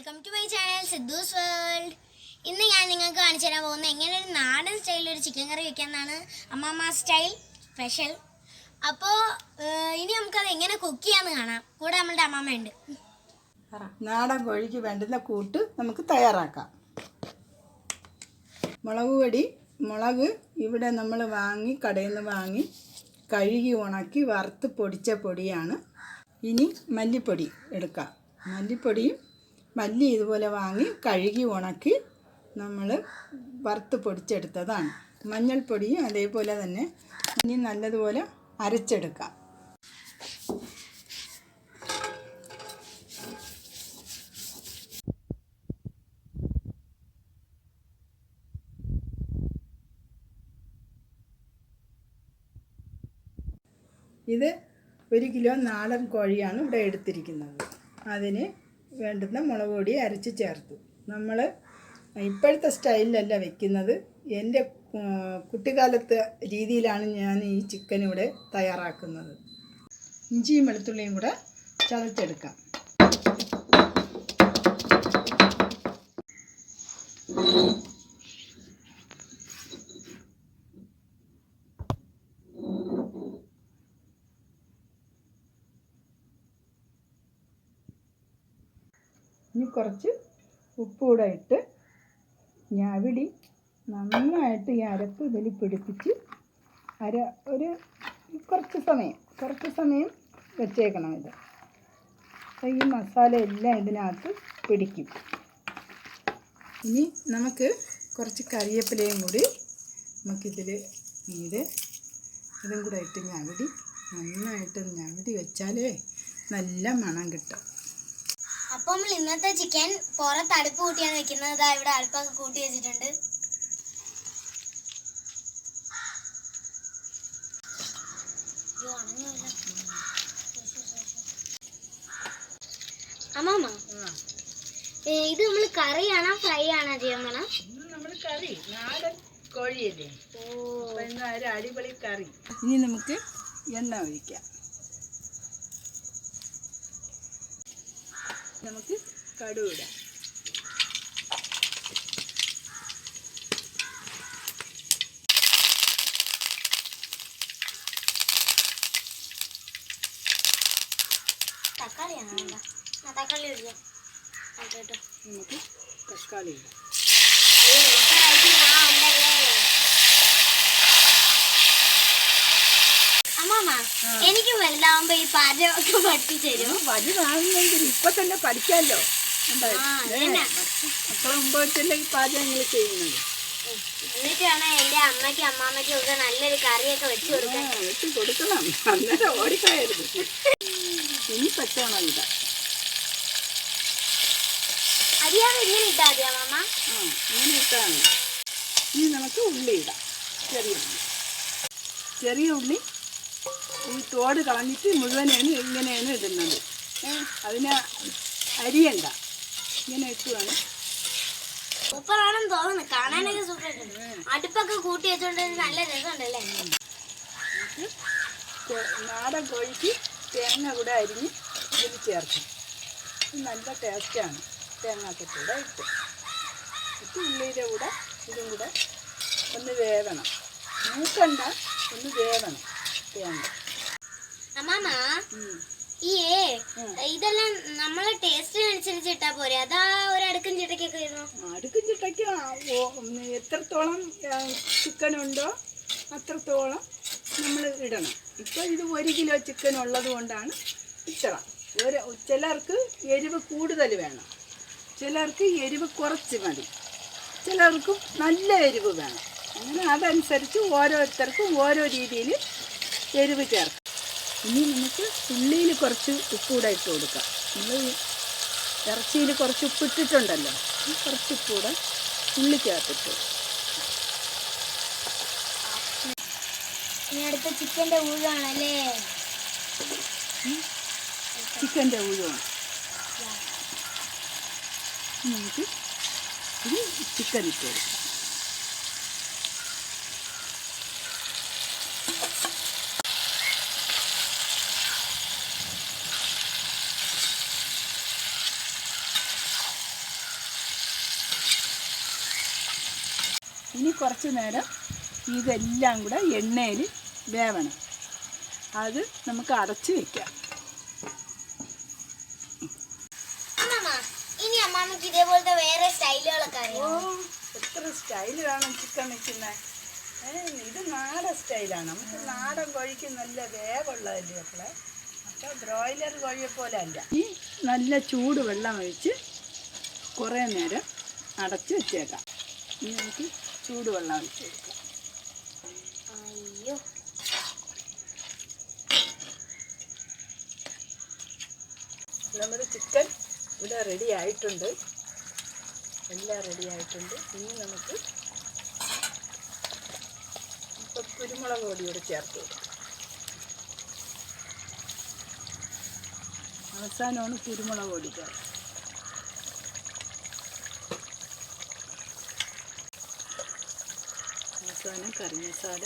Welcome to my channel Sidhu's world ഇന്ന് ഞാൻ നിങ്ങൾക്ക് കാണിച്ചു തരാൻ പോകുന്നത് എങ്ങനെ ഒരു നാടൻ സ്റ്റൈലിൽ ഒരു ചിക്കൻ കറി വെക്കാമെന്നാണ് അമ്മമ്മ സ്റ്റൈൽ സ്പെഷ്യൽ അപ്പോൾ ഇനി നമുക്കത് എങ്ങനെ കുക്ക് ചെയ്യാമെന്ന് കാണാം. കൂടെ നമ്മളുടെ അമ്മമ്മയുണ്ട് നാടൻ കോഴിക്ക് വേണ്ടുന്ന കൂട്ട് നമുക്ക് തയ്യാറാക്കാം. മുളക് പൊടി മുളക് ഇവിടെ നമ്മൾ വാങ്ങി കടയിൽ നിന്ന് വാങ്ങി കഴുകി ഉണക്കി വറുത്ത് പൊടിച്ച പൊടിയാണ്. ഇനി മല്ലിപ്പൊടി എടുക്കാം. മല്ലിപ്പൊടിയും മല്ലി ഇതുപോലെ വാങ്ങി കഴുകി ഉണക്കി നമ്മൾ വറുത്ത് പൊടിച്ചെടുത്തതാണ്. മഞ്ഞൾപ്പൊടിയും അതേപോലെ തന്നെ ഇനി നല്ലതുപോലെ അരച്ചെടുക്കാം. ഇത് ഒരു കിലോ നാടൻ കോഴിയാണ് ഇവിടെ എടുത്തിരിക്കുന്നത്. അതിന് വേണ്ടുന്ന മുളക് പൊടി അരച്ച് ചേർത്തു. നമ്മൾ ഇപ്പോഴത്തെ സ്റ്റൈലിലല്ല വെക്കുന്നത്. എന്റെ കുട്ടിക്കാലത്തെ രീതിയിലാണ് ഞാൻ ഈ ചിക്കൻ ഇവിടെ തയ്യാറാക്കുന്നത്. ഇഞ്ചിയും വെളുത്തുള്ളിയും കൂടെ ചതച്ചെടുക്കാം. ഇനി കുറച്ച് ഉപ്പ് കൂടെ ഇട്ട് ഞാവിടി നന്നായിട്ട് ഈ അരപ്പ് ഇതിൽ പിടിപ്പിച്ച് അര ഒരു കുറച്ച് സമയം കുറച്ച് സമയം വെച്ചേക്കണം ഇത്. അപ്പോൾ ഈ മസാല എല്ലാം ഇതിനകത്ത് പിടിക്കും. ഇനി നമുക്ക് കുറച്ച് കറിവേപ്പിലയും കൂടി നമുക്കിതിൽ ഇത് ഇതും കൂടെ ഇട്ട് ഞവിടി. നന്നായിട്ട് ഞവിടി വെച്ചാലേ നല്ല മണം കിട്ടും. അപ്പോൾ നമ്മൾ ഇന്നത്തെ ചിക്കൻ പുറത്ത് അടുപ്പ് കൂട്ടിയാണ് വെക്കുന്നത്. ഇതാ ഇവിടെ അടുപ്പൊക്കെ കൂട്ടി വെച്ചിട്ടുണ്ട്. അമ്മാമ്മ ഇത് നമ്മൾ കറിയാണോ ഫ്രൈ ആണോ ചെയ്യാൻ പോണ? നമ്മൾ കറി നാടൻ കോഴിയല്ലേ. ഓ. അടിപൊളി കറി. ഇനി നമുക്ക് എണ്ണ ഒഴിക്കാം. നമുക്ക് കടുക് ഇടാം തക്കാളിയാണ് തക്കാളി ഇടാം കേട്ടോ. നമുക്ക് തക്കാളി ഇടാം അമ്മാമ്മ എനിക്ക് വലുതാവുമ്പോ ഈ പാചകമൊക്കെ പഠിപ്പിച്ചു വലുതാവുന്നെങ്കിൽ ഇപ്പൊ തന്നെ പഠിക്കാമല്ലോ. എന്താ? ആ, അതന്നെ. മക്കളെ മുമ്പോട്ടല്ലേ ഈ പാചകങ്ങൾ ചെയ്യുന്നത്? എന്നിട്ട് വേണം എന്റെ അമ്മയ്ക്കും അമ്മാമ്മയ്ക്കും ഒക്കെ നല്ലൊരു കറിയൊക്കെ വെച്ച് കൊടുക്കാൻ. ആ, വെച്ച് കൊടുക്കണം. അന്നേരം ഓടിക്കളയരുത്. ഇനി പച്ചവണം ഇടാം അരിയാതെ ഇങ്ങനെ ഇട്ടാ മതി അമ്മാമ്മ? ആ ഇങ്ങനെ ഇട്ടാണ്. ഇനി നമുക്ക് ഉള്ളി ഇടാം. ചെറിയ ഉള്ളി. ചെറിയ ഉള്ളി ഈ തോട് കളഞ്ഞിട്ട് മുഴുവനാണ് ഇങ്ങനെയാണ് ഇടുന്നത്. അതിന് അരിയണ്ട. ഇങ്ങനെ ഇട്ട് വേണം സൂപ്പറാണെന്ന് തോന്നുന്നു. കാണാനൊക്കെ സൂപ്പർ അടുപ്പൊക്കെ കൂട്ടി വെച്ചോണ്ട് നല്ല രസമുണ്ടല്ലേ? നാടൻ കോഴിക്ക് തേങ്ങ കൂടെ അരിഞ്ഞ് ഇതിൽ ചേർക്കും. നല്ല ടേസ്റ്റാണ്. തേങ്ങാക്കത്തൂടെ ഇട്ട്. ഇട്ട് ഉള്ളിയുടെ കൂടെ ഇതും കൂടെ ഒന്ന് വേവണം. മൂക്കണ്ട ഒന്ന് വേവണം. ഉം. ഈ ഇതെല്ലാം നമ്മളെ ടേസ്റ്റിനനുസരിച്ച് ഇട്ടാ പോരെ. അതാ ഒരു അടുക്കും ചിട്ടക്കൊക്കെ വരുന്നു. അടുക്കും ചിട്ടയ്ക്ക്. എത്രത്തോളം ചിക്കൻ ഉണ്ടോ അത്രത്തോളം നമ്മൾ ഇടണം. ഇപ്പോൾ ഇത് ഒരു കിലോ ചിക്കൻ ഉള്ളത് കൊണ്ടാണ് ഇത്ര ഒരു ചിലർക്ക് എരിവ് കൂടുതൽ വേണം. ചിലർക്ക് എരിവ് കുറച്ച് മതി. ചിലർക്ക് നല്ല എരിവ് വേണം. അങ്ങനെ അതനുസരിച്ച് ഓരോരുത്തർക്കും ഓരോ രീതിയിൽ എരിവ് ചേർക്കാം. ഇനി നമുക്ക് ഉള്ളിയിൽ കുറച്ച് ഉപ്പ് കൂടെ ഇട്ട് കൊടുക്കാം. നമ്മൾ ഇറച്ചിയിൽ കുറച്ച് ഉപ്പ് ഇട്ടിട്ടുണ്ടല്ലോ കുറച്ച് ഉപ്പ് കൂടെ ഉള്ളി ചിക്കന്റെ ഇനി അടുത്ത ചിക്കന്റെ ഊഴാണല്ലേ? ചിക്കന്റെ ഊഴമാണ്. നമുക്ക് ഇത് ചിക്കൻ ഇട്ട് കൊടുക്കാം. ഇനി കുറച്ച് നേരം ഇതെല്ലാം കൂടെ എണ്ണയിൽ വേവണം. അത് നമുക്ക് അടച്ച് വെക്കാം. ഇതേപോലത്തെ വേറെ സ്റ്റൈലുകളൊക്കെ ഓ എത്ര സ്റ്റൈലാണ് ചിക്കൻ വെക്കുന്നത് ഇത് നാടൻ സ്റ്റൈലാണ്. നമുക്ക് നാടൻ കോഴിക്ക് നല്ല വേവുള്ളതല്ലേ മക്കളെ? അപ്പോൾ ബ്രോയിലർ കോഴിയെ പോലെ അല്ല. ഈ നല്ല ചൂട് വെള്ളം ഒഴിച്ച് കുറേ നേരം അടച്ച് വെച്ചേക്കാം. ഇനി നമുക്ക് ചൂടുവെള്ളം ഒഴിച്ച് അയ്യോ. നമ്മുടെ ചിക്കൻ ഇവിടെ റെഡി ആയിട്ടുണ്ട്. എല്ലാം റെഡി ആയിട്ടുണ്ട്. ഇനി നമുക്ക് ഇപ്പം കുരുമുളക് പൊടി കൂടെ ചേർത്ത് കൊടുക്കാം. അവസാനമാണ് കുരുമുളക് പൊടി ചേർത്ത് അവസാനം കറി മസാല.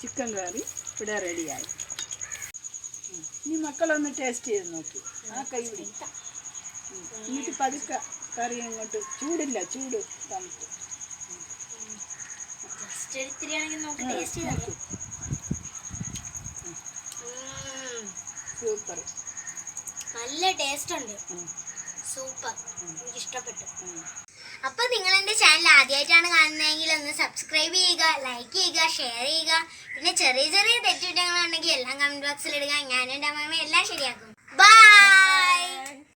ചിക്കൻ കറി ഇവിടെ റെഡിയായി. ഇനി മക്കളൊന്ന് ടേസ്റ്റ് ചെയ്ത് നോക്കി. ആ കൈ പിടി ഉം. എന്നിട്ട് പതുക്കെ കറി അങ്ങോട്ട് ചൂടില്ല ചൂട് തണുത്ത്. ജസ്റ്റ് ഇത്തിരി ആണെങ്കിൽ നമുക്ക് ടേസ്റ്റ് ചെയ്ത് നോക്കാം ഉം. സൂപ്പർ നല്ല ടേസ്റ്റ് ഉണ്ട്. സൂപ്പർ. എനിക്ക് ഇഷ്ടപ്പെട്ടു അപ്പോൾ അപ്പൊ നിങ്ങൾ എന്റെ ചാനൽ ആദ്യമായിട്ടാണ് കാണുന്നതെങ്കിൽ ഒന്ന് സബ്സ്ക്രൈബ് ചെയ്യുക ലൈക്ക് ചെയ്യുക ഷെയർ ചെയ്യുക. പിന്നെ ചെറിയ ചെറിയ തെറ്റുകുറ്റങ്ങളുണ്ടെങ്കിൽ എല്ലാം കമന്റ് ബോക്സിൽ ഇടുക. ഞാനും എന്റെ അമ്മയും എല്ലാം ശരിയാക്കും.